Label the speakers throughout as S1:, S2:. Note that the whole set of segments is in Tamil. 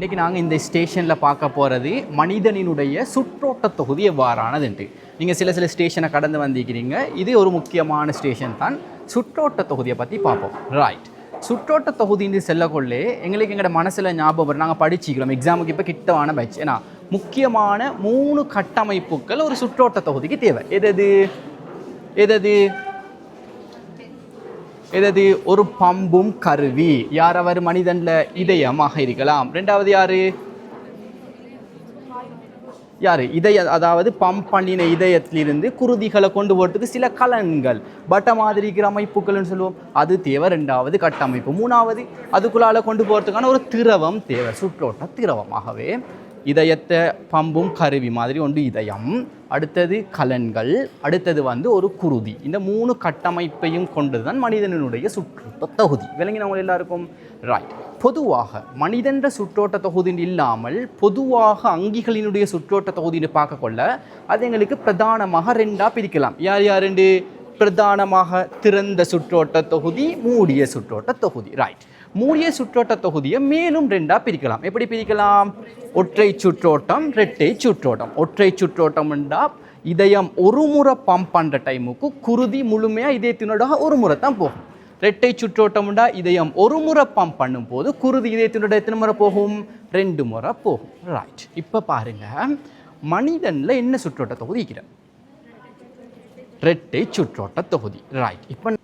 S1: இன்றைக்கி நாங்கள் இந்த ஸ்டேஷனில் பார்க்க போகிறது மனிதனினுடைய சுற்றோட்ட தொகுதி எவ்வாறானதுன்ட்டு நீங்கள் சில சில ஸ்டேஷனை கடந்து வந்திருக்கிறீங்க. இது ஒரு முக்கியமான ஸ்டேஷன் தான். சுற்றோட்ட தொகுதியை பற்றி பார்ப்போம். ரைட் சுற்றோட்ட தொகுதின்னு செல்லக்கொள்ளே எங்களுக்கு எங்களோட மனசில் ஞாபகம் வரும். நாங்கள் படிச்சிக்கிறோம் எக்ஸாமுக்கு இப்போ கிட்டவான பேட்ச் ஏன்னா முக்கியமான மூணு கட்டமைப்புகள் ஒரு சுற்றோட்ட தொகுதிக்கு தேவை. எதது? எதது? எதாவது ஒரு பம்பும் கருவி. யார் அவர்? மனிதன்ல இதயமாக இருக்கலாம். ரெண்டாவது யாரு? யாரு? இதய அதாவது பம்ப் பண்ணின இதயத்திலிருந்து குருதிகளை கொண்டு போகிறதுக்கு சில கலன்கள். பட்ட மாதிரி இருக்கிற அமைப்புகள்னு சொல்லுவோம். அது தேவை. ரெண்டாவது கட்டமைப்பு. மூணாவது அதுக்குள்ளால கொண்டு போகிறதுக்கான ஒரு திரவம் தேவை. சுற்றோட்ட திரவமாகவே. இதயத்தை பம்பும் கருவி மாதிரி ஒன்று இதயம். அடுத்தது கலன்கள். அடுத்தது வந்து ஒரு குருதி. இந்த மூணு கட்டமைப்பையும் கொண்டு தான் மனிதனுடைய சுற்றோட்ட தொகுதி. விளங்கினவங்க எல்லாருக்கும்? ரைட் பொதுவாக மனிதன்ற சுற்றோட்ட தொகுதி இல்லாமல் பொதுவாக அங்கிகளினுடைய சுற்றோட்ட தொகுதின்னு பார்க்க கொள்ள அது எங்களுக்கு பிரதானமாக ரெண்டாக பிரிக்கலாம். யார் யார் ரெண்டு? பிரதானமாக திறந்த சுற்றோட்ட தொகுதி மூடிய சுற்றோட்ட தொகுதி. ரைட் மூடிய சுற்றோட்ட தொகுதியை மேலும் ரெண்டாக பிரிக்கலாம். எப்படி பிரிக்கலாம்? ஒற்றை சுற்றோட்டம் ரெட்டை சுற்றோட்டம். ஒற்றை சுற்றோட்டம் இதயம் ஒரு முறை பம்ப் பண்ணுற டைமுக்கு குருதி முழுமையாக இதயத்தினோட ஒரு முறை தான் போகும். ரெட்டை சுற்றோட்டம்ண்டா இதயம் ஒரு முறை பம்ப் பண்ணும்போது குருதி இதயத்தினோட எத்தனை முறை போகும்? ரெண்டு முறை போகும். ரைட் இப்போ பாருங்க மனிதனில் என்ன சுற்றோட்ட தொகுதி இருக்கிறேன் ரெட்டை சுற்றோட்ட தொகுதி. ரைட் இப்போ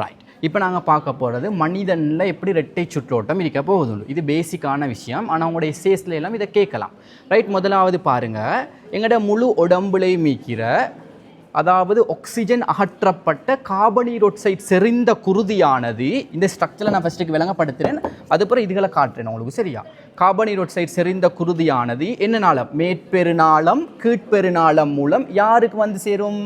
S1: ரைட் இப்போ நாங்கள் பார்க்க போகிறது மனிதனில் எப்படி ரெட்டை சுற்றோட்டம் இருக்க போகுது இது பேசிக்கான விஷயம். ஆனால் அவங்களுடைய சேஸ்ல எல்லாம் இதை கேட்கலாம். ரைட் முதலாவது பாருங்கள் எங்களோட முழு உடம்புலையும் மீக்கிற அதாவது ஆக்சிஜன் அகற்றப்பட்ட கார்பனீரோட்சைட் செறிந்த குருதியானது இந்த ஸ்ட்ரக்சரில் நான் ஃபஸ்ட்டுக்கு விளங்கப்படுத்துகிறேன் அதுக்கப்புறம் இதுகளை காட்டுறேன் உங்களுக்கு சரியா? கார்பனீரோட்சைட் செறிந்த குருதியானது என்ன நாளம் மேற்பெருநாளம் கீழ்ப்பெருநாளம் மூலம் யாருக்கு வந்து சேரும்?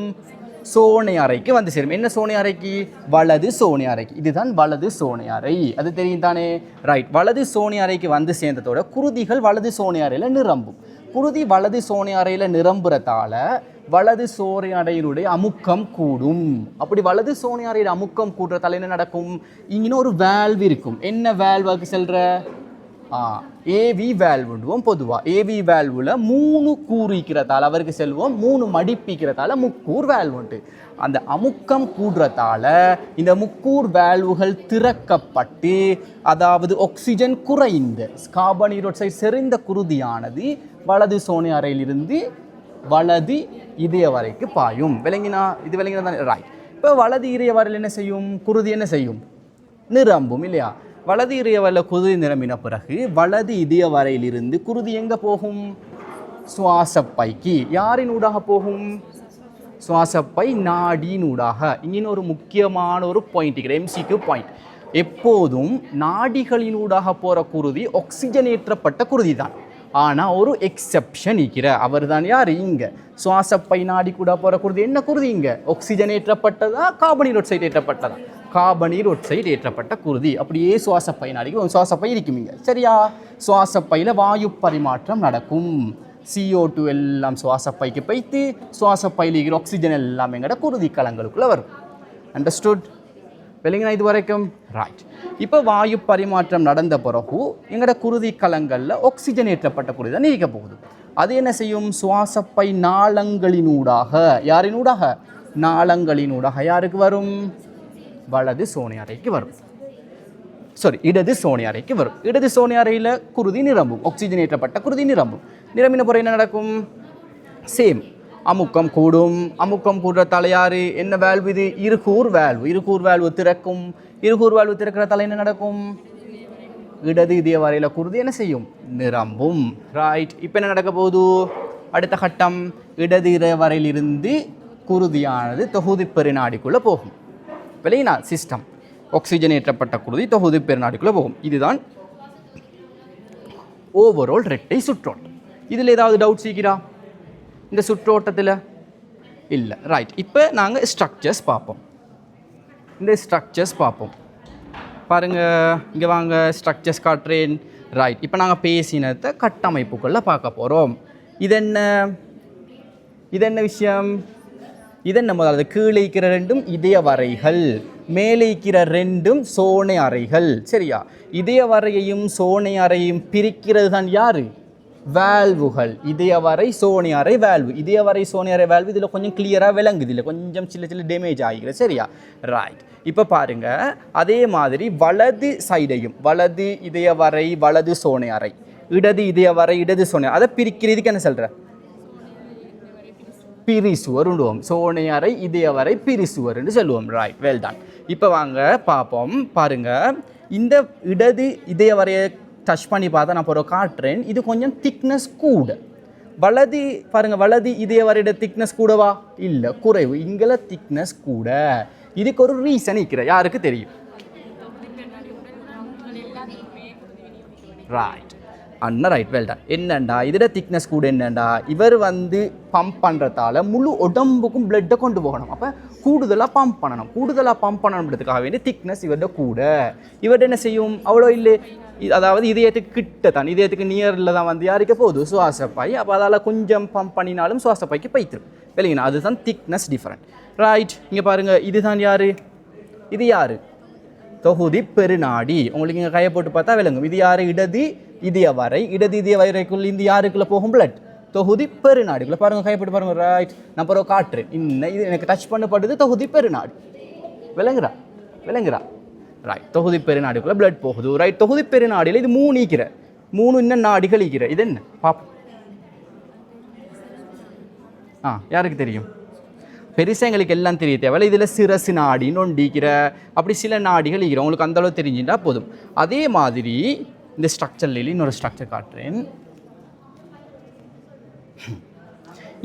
S1: சோனை அறைக்கு வந்து சேரும். என்ன சோனை அறைக்கு? வலது சோனை அறைக்கு. இதுதான் வலது சோனை அறை. அது தெரியும் தானே? ரைட் வலது சோனை அறைக்கு வந்து சேர்ந்ததோட குருதிகள் வலது சோனை அறையில் நிரம்பும். குருதி வலது சோனை அறையில் நிரம்புறதால வலது சோனை அறையினுடைய அமுக்கம் கூடும். அப்படி வலது சோனை அறையில் அமுக்கம் கூடுறதால என்ன நடக்கும்? இங்கே ஒரு வேல்வ் இருக்கும். என்ன வேல்வாக்கு செல்கிற ஏவி வேல்வுண்டுவோம் பொதுவாக ஏவி வேல்வில் மூணு கூறு இருக்கிறதால அவருக்கு செல்வோம் மூணு மடிப்பிக்கிறதால முக்கூர் வேல்வுண்டு அந்த அமுக்கம் கூடுறதால இந்த முக்கூர் வேல்வுகள் திறக்கப்பட்டு அதாவது ஆக்சிஜன் குறைந்த கார்பன் ஈரோட்சைட் செறிந்த குருதியானது வலது சோனி அறையிலிருந்து வலது இதய வரைக்கு பாயும். விளங்கினா இது விளங்கினா தானே ராய் இப்போ வலது இதய வரையில் என்ன செய்யும்? குருதி என்ன செய்யும்? நிரம்பும் இல்லையா? வலது இதய குருதி நிரம்பின பிறகு வலது இதய வரையிலிருந்து குருதி எங்கே போகும்? சுவாசப்பைக்கு. யாரின் ஊடாக போகும்? சுவாசப்பை நாடியின் ஊடாக. இங்கின்னு ஒரு முக்கியமான ஒரு பாயிண்ட் இருக்கிற எம்சிக்கு பாயிண்ட் எப்போதும் நாடிகளின் ஊடாக போகிற குருதி ஆக்சிஜனேற்றப்பட்ட குருதி தான் ஆனால் ஒரு எக்ஸெப்ஷன் இருக்கிற அவர் தான் யார்? இங்கே. சுவாசப்பை நாடி கூட போகிற குருதி என்ன குருதி இங்கே? ஆக்சிஜன் ஏற்றப்பட்டதா கார்பனீர் ஒட்சைட் ஏற்றப்பட்டதா? கார்பனீர் ஒட்சைட் ஏற்றப்பட்ட குருதி. அப்படியே சுவாசப்பை நாடிக்கு ஒரு சுவாசப்பை பை இங்கே. சரியா? சுவாசப்பையில் வாயு பரிமாற்றம் நடக்கும். சிஓ டூ எல்லாம் சுவாசப்பைக்கு பைத்து சுவாசப்பையில் இருக்கிற ஆக்சிஜன் எல்லாம் எங்கட குருதி கலங்களுக்குள்ளே வரும். அண்டர்ஸ்டுட் வெளிங்கண்ணா இது வரைக்கும் ரைட் இப்போ வாயு பரிமாற்றம் நடந்த பிறகு எங்களோட குருதி கலங்களில் ஆக்சிஜன் ஏற்றப்பட்ட குருதி தான் நீக்க போகுது. அது என்ன செய்யும்? சுவாசப்பை நாளங்களினூடாக. யாரினூடாக? நாளங்களினூடாக யாருக்கு வரும்? வலது சோனை அறைக்கு வரும். சாரி இடது சோனை அறைக்கு வரும். இடது சோனை அறையில் குருதி நிரம்பும். ஆக்சிஜனேற்றப்பட்ட குருதி நிரம்பும். நிரம்பின பிறகு என்ன நடக்கும்? சேம் அமுக்கம் கூடும். அமுக்கம் கூடுற தலையாறு என்ன வேல்வு இது? இருகூர் வேல்வு இருகூர் வேல்வு திறக்கும். இருகூர் வேல்வு திறக்கிற தலை என்ன நடக்கும்? இடது இதய வரையில் குருதி என்ன செய்யும்? நிரம்பும். ரைட் இப்போ என்ன நடக்க போகுது? அடுத்த கட்டம். இடது இதய வரையிலிருந்து குருதியானது தொகுதி பெருநாடிக்குள்ளே போகும். விளையினா சிஸ்டம். ஆக்சிஜன் ஏற்றப்பட்ட குருதி தொகுதி பெருநாடுக்குள்ளே போகும். இதுதான் ஓவரால் ரெட்டை சுற்றோட்டம். இதில் ஏதாவது டவுட் சீக்கிறா இந்த சுற்றோட்டத்தில்? இல்லை. ரைட் இப்போ நாங்கள் ஸ்ட்ரக்சர்ஸ் பார்ப்போம். இந்த ஸ்ட்ரக்சர்ஸ் பார்ப்போம். பாருங்கள் இங்கே வாங்க ஸ்ட்ரக்சர்ஸ் காட்டுறேன். ரைட் இப்போ நாங்கள் பேசினத்தை கட்டமைப்புகளில் பார்க்க போகிறோம் இது என்ன இது என்ன விஷயம்? இதன் நம்ம கீழே இருக்கிற ரெண்டும் இதய வரைகள் மேலே இருக்கிற ரெண்டும் சோனை அறைகள். சரியா? இதய வரையையும் சோனை அறையும் பிரிக்கிறது தான் யாரு? வேல்வுகள். இதயவரை சோனி அறை வேல்வு. இதயவரை சோனி அறை வேல்வு இதில் கொஞ்சம் கிளியராக விளங்குது. இல்லை கொஞ்சம் சில சில டேமேஜ் ஆகிக்கிறது சரியா? ரைட் இப்போ பாருங்க. அதே மாதிரி வலது சைடையும் வலது இதயவரை வலது சோனை அறை. இடது இதயவரை இடது சோனை அதை பிரிக்கிறதுக்கு என்ன சொல்கிறேன் பிரிசுவர் உண்டுவோம் சோனை அறை இதயவரை பிரிசுவர்னு சொல்லுவோம். ரைட் வெல் தான் இப்போ வாங்க பார்ப்போம். பாருங்க. இந்த இடது இதயவரையை டச் பண்ணி பார்த்தா நான் போகிற காட்டுறேன். இது கொஞ்சம் திக்னஸ் கூட. வலது பாருங்க வலது இதயவரையோட திக்னஸ் கூடவா? இல்லை குறைவு. இங்கே திக்னஸ் கூட. இதுக்கு ஒரு ரீசன் இருக்கிற. யாருக்கு தெரியும்? ராய் அண்ணா ரைட் வெல்டன் என்னண்டா? இதோட திக்னஸ் கூட என்னண்டா? இவர் வந்து பம்ப் பண்ணுறதால முழு உடம்புக்கும் பிளட்டை கொண்டு போகணும். அப்போ கூடுதலாக பம்ப் பண்ணணும். கூடுதலாக பம்ப் பண்ணணுன்றதுக்காக வேண்டிய திக்னஸ் இவர்கிட்ட கூட. இவர்கிட்ட என்ன செய்யும்? அவ்வளோ இல்லை. அதாவது இதயத்துக்கு கிட்ட தான். இதயத்துக்கு நியரில் தான் வந்து யாருக்க போகுது? சுவாசப்பாய். அப்போ அதால் கொஞ்சம் பம்ப் பண்ணினாலும் சுவாசப்பாய்க்கு பைத்திரும் இல்லைங்கண்ணா அதுதான் திக்னஸ் டிஃப்ரெண்ட் ரைட் இங்கே பாருங்கள் இதுதான் யார்? இது யார்? தொகுதி பெருநாடி. உங்களுக்கு இங்கே கையை போட்டு பார்த்தா விளங்கும். இது யார்? இடது இதய வரை இடது இதய வரைக்குள்ள இந்த யாருக்குள்ளே போகும் பிளட் தொகுதி பெருநாடுக்குள்ள பாருங்க கைப்பட்டு பாருங்க ரைட் நான் பிறகு காட்டுறேன் இன்னும் இது எனக்கு டச் பண்ணப்படுது தொகுதி பெருநாடு. விளங்குறா? விளங்குறா? ரைட் தொகுதி பெருநாடுக்குள்ளே பிளட் போகுது. ரைட் தொகுதி பெருநாடியில் இது மூணு ஈக்கிற மூணு இன்னும் நாடிகள் ஈக்கிற இது என்ன? பாப்போம். ஆ யாருக்கு தெரியும்? பெருசாக எங்களுக்கு எல்லாம் தெரிய தேவையில்ல இதில் சிரசு நாடின்னு ஒன்று அப்படி சில நாடிகள் இருக்கிற உங்களுக்கு அந்த அளவு தெரிஞ்சுட்டா போதும். அதே மாதிரி இந்த ஸ்ட்ரக்சர்ல இன்னொரு ஸ்ட்ரக்சர் காட்டுறேன்.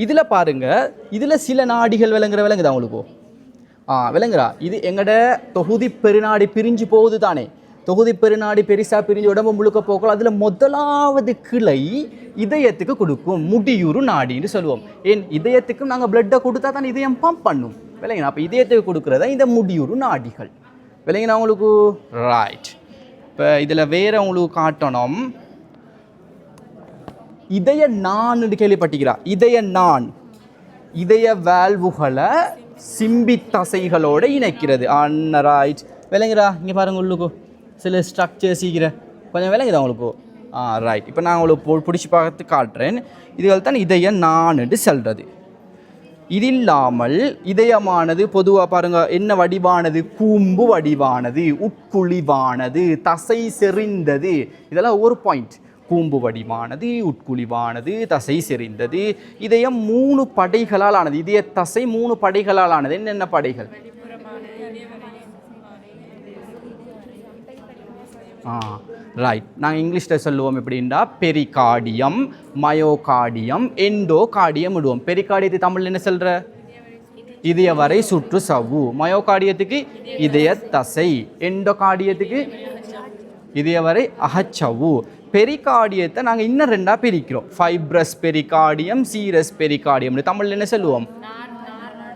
S1: இதில் பாருங்க இதில் சில நாடிகள் விளங்குற விலங்குதா உங்களுக்கு? ஆ விளங்குறா. இது எங்கட தொகுதி பெருநாடி பிரிஞ்சு போகுது தானே. தொகுதி பெருநாடி பெருசாக பிரிஞ்சு உடம்பு முழுக்க போகலாம் அதில் முதலாவது கிளை இதயத்துக்கு கொடுக்கும். முடியுறு நாடின்னு சொல்லுவோம். ஏன்? இதயத்துக்கும் நாங்கள் பிளட்டை கொடுத்தா தான் இதயம் பம்ப் பண்ணும். விளங்கினா அப்போ இதயத்துக்கு கொடுக்குறதா இந்த முடியுறு நாடிகள். விளங்கினா உங்களுக்கு? ரைட் இப்போ இதில் வேற உங்களுக்கு காட்டணும். இதய நான் கேள்விப்பட்டிக்கிறா இதய நான். இதய வேல்வுகளை சிம்பி தசைகளோடு இணைக்கிறது அண்ணா ரைட். விளங்குறா இங்கே பாருங்க உள்ளுக்கு. சில ஸ்ட்ரக்சர் சீக்கிரம் கொஞ்சம் விளங்குதா உங்களுக்கு? ஆ ரைட் இப்போ நான் உங்களுக்கு போ- பிடிச்சி பார்த்து காட்டுறேன். இதுகள் தான் இதய நான்ட்டு சொல்கிறது இது இல்லாமல் இதயமானது பொதுவாக பாருங்க என்ன வடிவானது? கூம்பு வடிவானது உட்குழிவானது தசை செறிந்தது. இதெல்லாம் ஒரு பாயிண்ட் கூம்பு வடிவானது உட்குழிவானது தசை செறிந்தது. இதயம் மூணு படைகளால் ஆனது. இதய தசை மூணு படைகளால் ஆனது. என்னென்ன படைகள்? ஆ. ரைட் நாங்கள் இங்கிலீஷில் சொல்லுவோம் எப்படின்னா பெரிகார்டியம் மயோகார்டியம் எண்டோகாடியம் விடுவோம் பெரிகார்டியத்தை தமிழில் என்ன சொல்கிற இதய வரை சுற்று சவ்வு. மயோகார்டியத்துக்கு இதய தசை எண்டோகார்டியத்துக்கு இதய வரை அகச்சவ்வு. பெரிகார்டியத்தை நாங்கள் இன்னும் ரெண்டாக பிரிக்கிறோம். ஃபைப்ரஸ் பெரிகார்டியம் சீரஸ் பெரிகார்டியம் தமிழ்ல என்ன சொல்லுவோம்?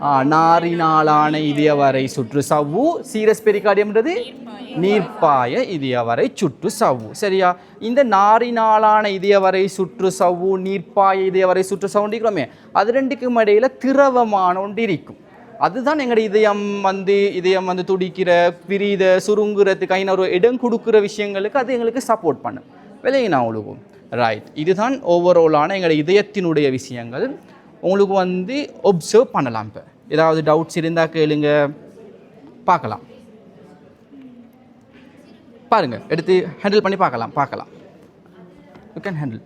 S1: நாரினாலான இதயவரை சுற்று சவ்வு. சீரஸ் பெரிகார்டியம்ன்றது நீர்ப்பாய இதயவரை சுற்று சவ்வு. சரியா? இந்த நாரினாலான இதயவரை சுற்று சவ்வு நீர்ப்பாய இதயவரை சுற்று சவுண்டிக்கிறோமே அது ரெண்டுக்கும் இடையில திரவமான ஒன்று இருக்கும். அதுதான் எங்களோட இதயம் வந்து இதயம் வந்து துடிக்கிற பிரித சுருங்குறதுக்கு ஐநா ஒரு இடம் கொடுக்குற விஷயங்களுக்கு அது எங்களுக்கு சப்போர்ட் பண்ணும். விலையினா உங்களுக்கு ரைட் இதுதான் ஓவராலான எங்களோட இதயத்தினுடைய விஷயங்கள். உங்களுக்கு வந்து ஒப்சர்வ் பண்ணலாம் இப்போ. ஏதாவது டவுட்ஸ் இருந்தால் கேளுங்க. பார்க்கலாம். பாருங்கள் எடுத்து ஹேண்டில் பண்ணி பார்க்கலாம் பார்க்கலாம். யூ கேன் ஹேண்டில்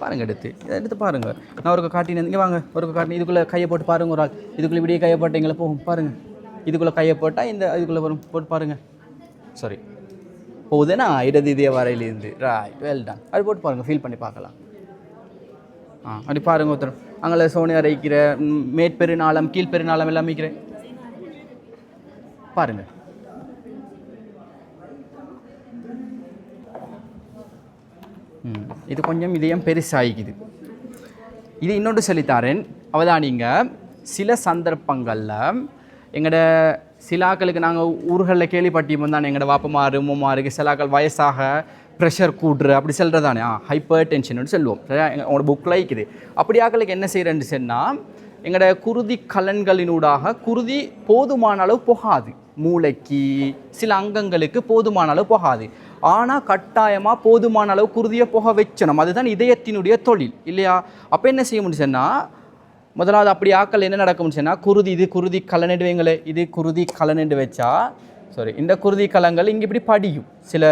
S1: பாருங்கள் எடுத்து. இதை எடுத்து பாருங்கள் நான் ஒரு காட்டினேன். இங்கே வாங்க ஒரு காட்டினேன். இதுக்குள்ளே கையை போட்டு பாருங்கள் ஒரு ஆள். இதுக்குள்ளே இப்படியே கையை போட்டீங்களா போகும். பாருங்கள் இதுக்குள்ளே கையை போட்டால் இந்த இதுக்குள்ளே வரும். போட்டு பாருங்க. சாரி போகுதுன்னா இடது இதய வரையிலேருந்து ரைட் வெல் டன் அது போட்டு பாருங்க ஃபீல் பண்ணி பார்க்கலாம். ஆ அப்படி பாருங்க ஒருத்தர். அங்கே சோனி அரைக்கிற ம், மேற்பெருநாளம் கீழ்பெருநாளம் எல்லாம் வைக்கிறேன் பாருங்க. ம், இது கொஞ்சம் இதயம் பெருசாகிக்குது இது இன்னொன்று சொல்லித்தாரேன் அவதானிங்க சில சந்தர்ப்பங்களில் எங்களோட சிலாக்களுக்கு நாங்கள் ஊர்களில் கேள்விப்பட்டிருப்போம் தானே எங்களோட வாப்பமாறு உம்மாருக்கு சிலாக்கள் வயசாக ப்ரெஷர் கூடுற அப்படி சொல்கிறதானே ஆ ஹைப்பர் டென்ஷன் சொல்லுவோம். சரியா? உங்களோட புக்கில் இருக்குது. அப்படி ஆக்களுக்கு என்ன செய்கிறேன்னு சொன்னால் எங்களோட குருதி கலன்களினூடாக குருதி போதுமான அளவு போகாது. மூளைக்கு சில அங்கங்களுக்கு போதுமான அளவு போகாது. ஆனால் கட்டாயமாக போதுமான அளவு குருதியை போக வச்சணும் அதுதான் இதயத்தினுடைய தொழில் இல்லையா? அப்போ என்ன செய்ய முடியும்னா முதலாவது அப்படி ஆக்கள் என்ன நடக்கும்னு சொன்னால் குருதி இது குருதி கலனிடு வைங்களே இது குருதி கலனிடு வச்சா சாரி இந்த குருதி கலங்கள் இங்கே இப்படி படியும். சில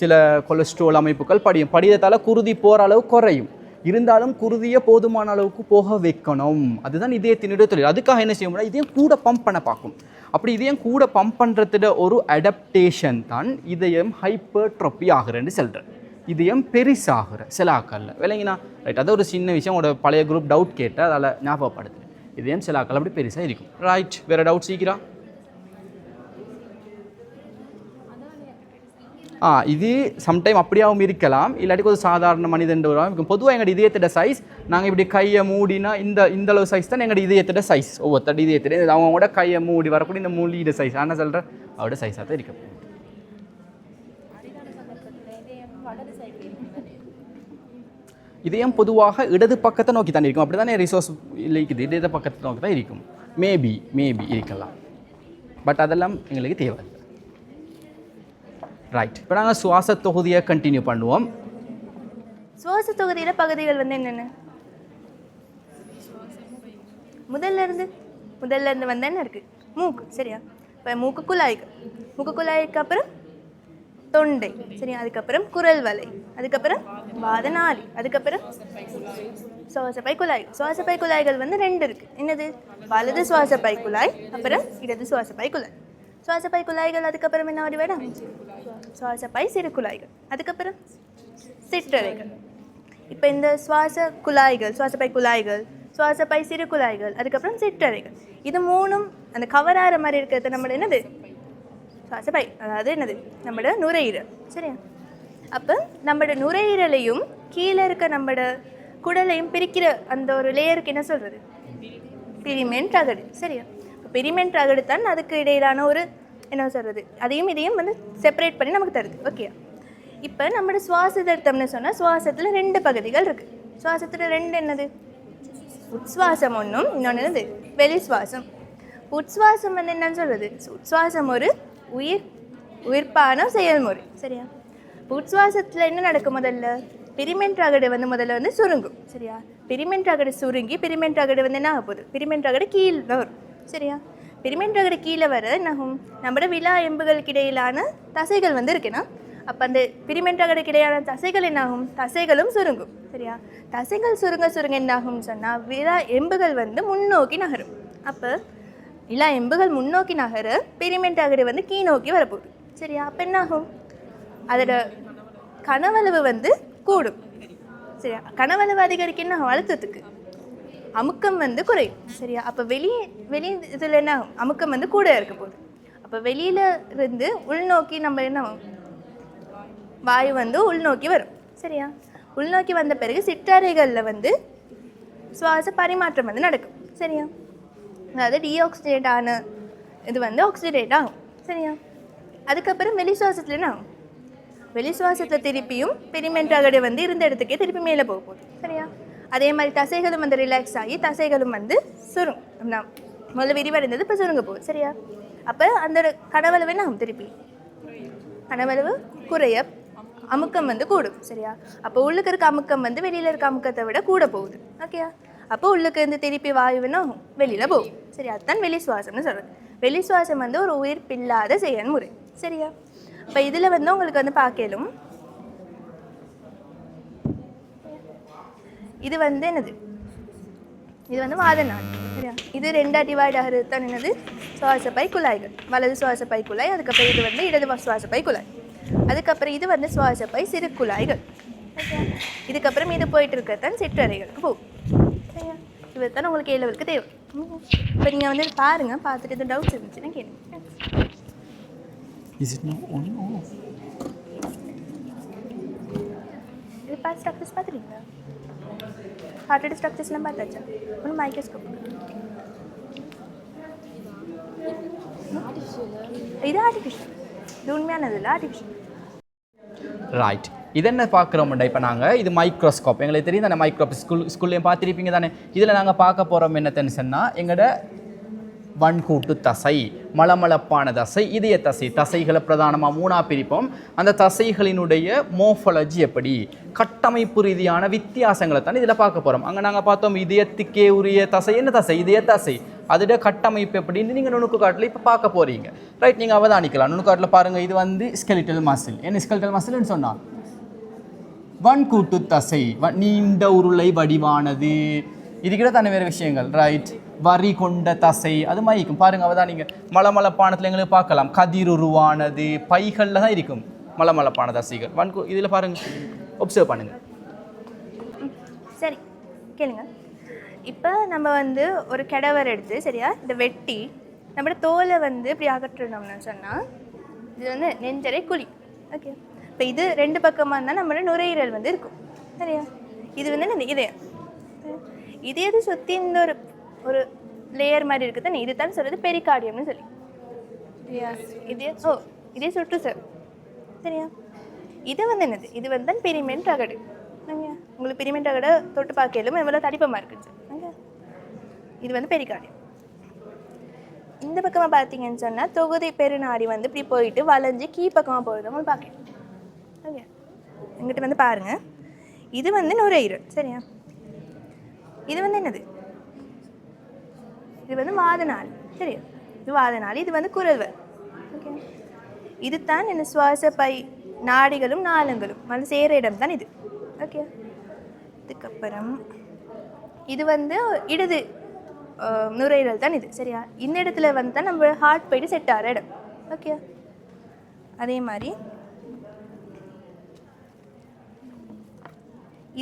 S1: சில கொலஸ்ட்ரால் அமைப்புகள் படியும். படியதால் குருதி போகிற அளவு குறையும். இருந்தாலும் குருதியை போதுமான அளவுக்கு போக வைக்கணும். அதுதான் இதயத்தினுடைய தொழில். அதுக்காக என்ன செய்ய முடியாது இதயம் கூட பம்ப் பண்ண பார்க்கும். அப்படி இதயம் கூட பம்ப் பண்ணுறதுட ஒரு அடப்டேஷன் தான் இதயம் ஹைப்பர்ட்ரொப்பி ஆகிறேன்னு சொல்கிறேன் இதயம் பெரிசாகிற சில ஆக்கல்ல விளங்கினா ரைட் அது ஒரு சின்ன விஷயம். உங்களோட பழைய குரூப் டவுட் கேட்டால் அதில் ஞாபகப்படுது இதயம் சில ஆக்கள் அப்படி பெருசாக இருக்கும். ரைட் வேறு டவுட் சீக்கிரம் ஆ இது சம்டைம் அப்படியாவும் இருக்கலாம். இல்லாட்டி கொஞ்சம் சாதாரண மனிதன் இருக்கும். பொதுவாக எங்களோட இதயத்தோட சைஸ் நாங்கள் இப்படி கையை மூடினா இந்த இந்த அளவு சைஸ் தான் எங்களோட இதயத்தோட சைஸ் ஒவ்வொருத்தட இதயத்தோட அவங்க கூட கையை மூடி வரக்கூடிய இந்த மூலியோட சைஸ் ஆனால் சொல்கிற அவரோட சைஸாக தான் இருக்கும் இதயம் பொதுவாக இடது பக்கத்தை நோக்கி தான் இருக்கும்? அப்படி தானே ரிசோர்ஸ் இருக்குது இடது பக்கத்தை நோக்கி தான் இருக்கும். மேபி மேபி இருக்கலாம். பட் அதெல்லாம் எங்களுக்கு தேவை ரைட் இப்போ நாங்கள் சுவாச தொகுதியை கண்டினியூ பண்ணுவோம்.
S2: சுவாச தொகுதியில் பகுதிகள் வந்து என்னென்ன? முதல்ல இருந்து முதல்ல இருந்து வந்து என்ன இருக்குது மூக்கு சரியா? இப்போ மூக்கு குழாய்க்கு மூக்கு குழாய்க்கு அப்புறம் தொண்டை. சரி அதுக்கப்புறம் குரல் வலை அதுக்கப்புறம் வாதநாளி. அதுக்கப்புறம் சுவாசப்பை குழாய். சுவாசப்பை குழாய்கள் வந்து ரெண்டு இருக்கு. என்னது? வலது சுவாசப்பை குழாய் அப்புறம் இடது சுவாசப்பை குழாய். சுவாசப்பை குழாய்கள் அதுக்கப்புறம் என்ன வடி வேடம் சுவாசப்பை சிறு குழாய்கள். அதுக்கப்புறம் சிற்றறைகள் இப்போ இந்த சுவாச குழாய்கள் சுவாசப்பை குழாய்கள் சுவாசப்பை சிறு குழாய்கள் அதுக்கப்புறம் சிற்றறைகள் இது மூணும் அந்த கவராற மாதிரி இருக்கிறது நம்மளோட என்னது? சுவாசப்பை அதாவது என்னது? நம்மளோட நுரையீரல். சரியா? அப்போ நம்மளோட நுரையீரலையும் கீழே இருக்க நம்மளோட குடலையும் பிரிக்கிற அந்த ஒரு லேயருக்கு என்ன சொல்கிறது பிரிமெண்ட் அகடு சரியா? பிரிமெண்ட் அகடு தான் அதுக்கு இடையிலான ஒரு என்ன சொல்கிறது அதையும் இதையும் வந்து செப்பரேட் பண்ணி நமக்கு தருது. ஓகே இப்போ நம்மளோட சுவாசத்தை எடுத்தோம்னு சொன்னால் சுவாசத்தில் ரெண்டு பகுதிகள் இருக்குது சுவாசத்தில் ரெண்டு என்னது? உட்சுவாசம் ஒன்றும் இன்னொன்று என்னது? வெளி சுவாசம். உட்சுவாசம் வந்து என்னன்னு சொல்கிறது உட்சுவாசம் ஒரு உயிர் உயிர்ப்பான செயல்முறை. சரியா? உட்சுவாசத்தில் என்ன நடக்கும் முதல்ல? பிரிமெண்ட் ரகடு வந்து முதல்ல வந்து சுருங்கும். சரியா? பிரிமெண்ட் ரகடு சுருங்கி பிரிமெண்ட் ரகடு வந்து என்ன ஆக போகுது பிரிமெண்ட் ரகடு கீழே வரும். சரியா? பிரிமெண்ட் ரகடு கீழே வர என்னாகும் நம்மளோட விழா எம்புகளுக்கு இடையிலான தசைகள் வந்து இருக்குன்னா அப்போ அந்த பிரிமெண்ட் ரகடுக்கு இடையிலான தசைகள் என்னாகும் தசைகளும் சுருங்கும். சரியா? தசைகள் சுருங்க சுருங்க என்னாகும்னு சொன்னால் விழா எம்புகள் வந்து முன்னோக்கி நகரும். அப்போ இல்லை எம்புகள் முன்னோக்கி நகர பிரிமெண்ட் அகடு வந்து கீழ்நோக்கி வரப்போகுது. சரியா? அப்போ என்னாகும்? அதோட கனவளவு வந்து கூடும். சரியா? கனவளவு அதிகரிக்க என்ன ஆகும்? அழுத்தத்துக்கு. அமுக்கம் வந்து குறையும். சரியா? அப்போ வெளியே வெளி இதில் என்ன ஆகும்? அமுக்கம் வந்து கூட இருக்க போகுது. அப்போ வெளியில இருந்து உள்நோக்கி நம்ம என்ன ஆகும்? வாயு வந்து உள்நோக்கி வரும். சரியா? உள்நோக்கி வந்த பிறகு சிற்றறைகளில் வந்து சுவாச பரிமாற்றம் வந்து நடக்கும். சரியா? அதாவது டீஆக்சிடேட் ஆன இது வந்து ஆக்சிடேட் ஆகும். சரியா? அதுக்கப்புறம் வெளி சுவாசத்தில் என்ன ஆகும். வெளி சுவாசத்தை திருப்பியும் பெரிமெண்ட் வந்து இருந்த இடத்துக்கே திருப்பி மேலே போக போகுது. சரியா? அதே மாதிரி தசைகளும் வந்து ரிலாக்ஸ் ஆகி தசைகளும் வந்து சுருங் நான் முதல்ல விரிவடைந்தது இப்போ சுருங்க போகுது. சரியா? அப்போ அந்த கனவளவு என்ன ஆகும் திருப்பி? கனவளவு குறைய அமுக்கம் வந்து கூடும். சரியா? அப்போ உள்ளுக்கு இருக்க அமுக்கம் வந்து வெளியில் இருக்க அமுக்கத்தை விட கூட போகுது. ஓகேயா? அப்போ உள்ளுக்கு இருந்து திருப்பி வாயுன்னா வெளியில் போகும். சரி அதுதான் வெளி சுவாசம்னு சொல்கிறது வெளி சுவாசம் வந்து ஒரு உயிர் உயிர்ப்பில்லாத செயல்முறை சரியா? இப்போ இதில் வந்து உங்களுக்கு வந்து பார்க்கலும். இது வந்து என்னது? இது வந்து வாதநாள். சரியா? இது ரெண்டா டிவைட் ஆகிறது தான் என்னது? சுவாசப்பை குழாய்கள். வலது சுவாசப்பை குழாய் அதுக்கப்புறம் இது வந்து இடது சுவாசப்பை குழாய். அதுக்கப்புறம் இது வந்து சுவாசப்பை சிறு குழாய்கள். இதுக்கப்புறம் இது போயிட்டு இருக்கிறது தான் சிற்றறைகளுக்கு போகும் சரியா? தான் உங்களுக்கு ஏ லெவலுக்கு தேவை. இப்போ நீங்கள் வந்து பாருங்கள் பார்த்துட்டு எதுவும் டவுட்ஸ் இருந்துச்சுன்னா கேளுங்க.
S1: இஸ் இட் நோ ஒன்
S2: இது பார்த்து ஸ்ட்ரக்சர்ஸ் பார்த்துருக்கீங்களா ஹார்ட்டட் ஸ்ட்ரக்சர்ஸ்லாம் பார்த்தாச்சா? ஒன்று மைக்ரோஸ்கோப் இது ஆர்டிஃபிஷியல் இது உண்மையானது இல்லை ஆர்டிஃபிஷியல்
S1: ரைட் இது என்ன பார்க்குறோம்டா இப்போ நாங்கள் இது மைக்ரோஸ்கோப் எங்களுக்கு தெரியும் தானே மைக்ரோப் ஸ்கூல் ஸ்கூல்லையும் பார்த்துருப்பீங்க தானே? இதில் நாங்கள் பார்க்க போகிறோம் என்னத்தன்னு சொன்னால் எங்களோட வன்கூட்டு தசை மலமளப்பான தசை இதய தசை. தசைகளை பிரதானமாக மூணா பிரிப்போம். அந்த தசைகளினுடைய மோஃபாலஜி எப்படி? கட்டமைப்பு ரீதியான வித்தியாசங்களை தான் இதில் பார்க்க போகிறோம் அங்கே நாங்கள் பார்த்தோம் இதயத்துக்கே உரிய தசை. என்ன தசை? இதய தசை. அதோட கட்டமைப்பு எப்படின்னு நீங்கள் நுணுக்கு காட்டில் இப்போ பார்க்க போகிறீங்க ரைட் நீங்கள் அவதானிக்கலாம். நுணுக்காட்டில் பாருங்கள் இது வந்து ஸ்கெலிட்டல் மசில் என்ன ஸ்கெலிட்டல் மசில்னு சொன்னால் வன்கூட்டு தசை நீண்ட உருளை வடிவானது. இதுக்கிட்ட தானே வேறு விஷயங்கள் ரைட் வரி கொண்ட தசை அது மாதிரி இருக்கும் பாருங்கள் அவள் தான் நீங்கள் மலமலப்பானத்தில் எங்களுக்கு பார்க்கலாம். கதிருருவானது பைகளில் தான் இருக்கும் மலமலப்பான தசைகள். வன்கு இதில் பாருங்கள் ஒப்சர்வ் பண்ணுங்கள்
S2: சரி கேளுங்க. இப்போ நம்ம வந்து ஒரு கிடவர் எடுத்து சரியா? இந்த வெட்டி நம்மளோட தோலை வந்து இப்படி அகற்றணும்னு சொன்னால் இது வந்து நெஞ்சரை குழி. ஓகே இப்போ இது ரெண்டு பக்கமாக இருந்தால் நம்மளோட நுரையீரல் வந்து இருக்கும். சரியா? இது வந்து இந்த இதயம் இதயத்தை சுற்றி இந்த ஒரு ஒரு லேயர் மாதிரி இருக்குது தானே இது தான் சொல்கிறது பெரிகார்டியம்னு சொல்லி இதே ஓ இதே சுற்று சார் சரியா? இது வந்து என்னது? இது வந்து தான் பெரிமென்ட் அகடு ஓகே உங்களுக்கு பெரிமென்ட் அகடை தொட்டு பார்க்கலும் எவ்வளோ தடிப்பமாக இருக்குது சார் இது வந்து பெரிகார்டியம் இந்த பக்கமாக பார்த்தீங்கன்னு சொன்னால் தொகுதி பெருநாடி வந்து இப்படி போயிட்டு வளைஞ்சு கீ பக்கமாக போகுது உங்களுக்கு பார்க்கலாம். எங்கிட்ட வந்து பாருங்கள் இது வந்து நுரையீரல். சரியா? இது வந்து என்னது? இது வந்து வாதநாள். சரியா? இது வாதநாள் இது வந்து குரல்வர் ஓகே. இது தான் என்ன சுவாச பை நாடிகளும் நாளங்களும். வந்து சேர இடம் தான் இது. ஓகே. இதுக்கப்புறம் இது வந்து இடது நுரையீரல் தான் இது. சரியா? இந்த இடத்துல வந்து தான் நம்ம ஹார்ட் போயிட்டு செட் ஆகிற இடம். ஓகே. அதே மாதிரி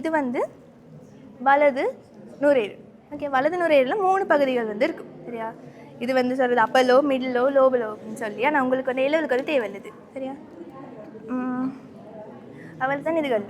S2: இது வந்து வலது நுரையீரல். ஓகே வலது நுரையீரலில் மூணு பகுதிகள் வந்து இருக்கும் சரியா? இது வந்து சொல்கிறது அப்பலோ மிடிலோ லோபலோ அப்படின்னு சொல்லி ஆனால் உங்களுக்கு வந்து எழுவதுக்கு வந்து தேவையில்லை சரியா? அவள் தான் இதுகள்